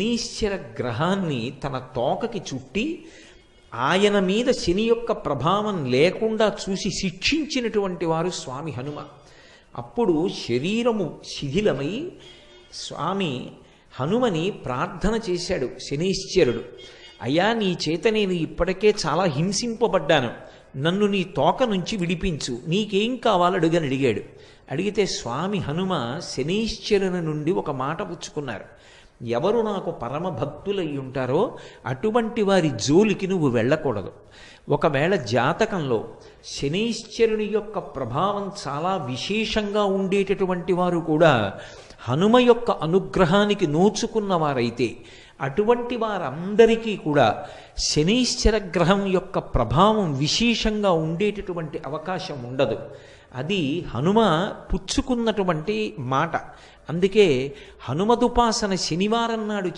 శనీశ్వర గ్రహాన్ని తన తోకకి చుట్టి ఆయన మీద శని యొక్క ప్రభావం లేకుండా చూసి శిక్షించినటువంటి వారు స్వామి హనుమ. అప్పుడు శరీరము శిథిలమై స్వామి హనుమని ప్రార్థన చేశాడు శనీశ్వరుడు. అయ్యా నీ చేత నేను ఇప్పటికే చాలా హింసింపబడ్డాను. నన్ను నీ తోక నుంచి విడిపించు. నీకేం కావాలో అడుగని అడిగాడు. అడిగితే స్వామి హనుమ శనీశ్వరుని నుండి ఒక మాట పుచ్చుకున్నారు. ఎవరు నాకు పరమ భక్తులై ఉంటారో అటువంటి వారి జోలికి నువ్వు వెళ్ళకూడదు. ఒకవేళ జాతకంలో శనీశ్వరుని యొక్క ప్రభావం చాలా విశేషంగా ఉండేటటువంటి వారు కూడా హనుమ యొక్క అనుగ్రహానికి నోచుకున్న వారైతే అటువంటి వారందరికీ కూడా శనీశ్వర గ్రహం యొక్క ప్రభావం విశేషంగా ఉండేటటువంటి అవకాశం ఉండదు. అది హనుమ పుచ్చుకున్నటువంటి మాట. అందుకే హనుమదుపాసన శనివారం నాడు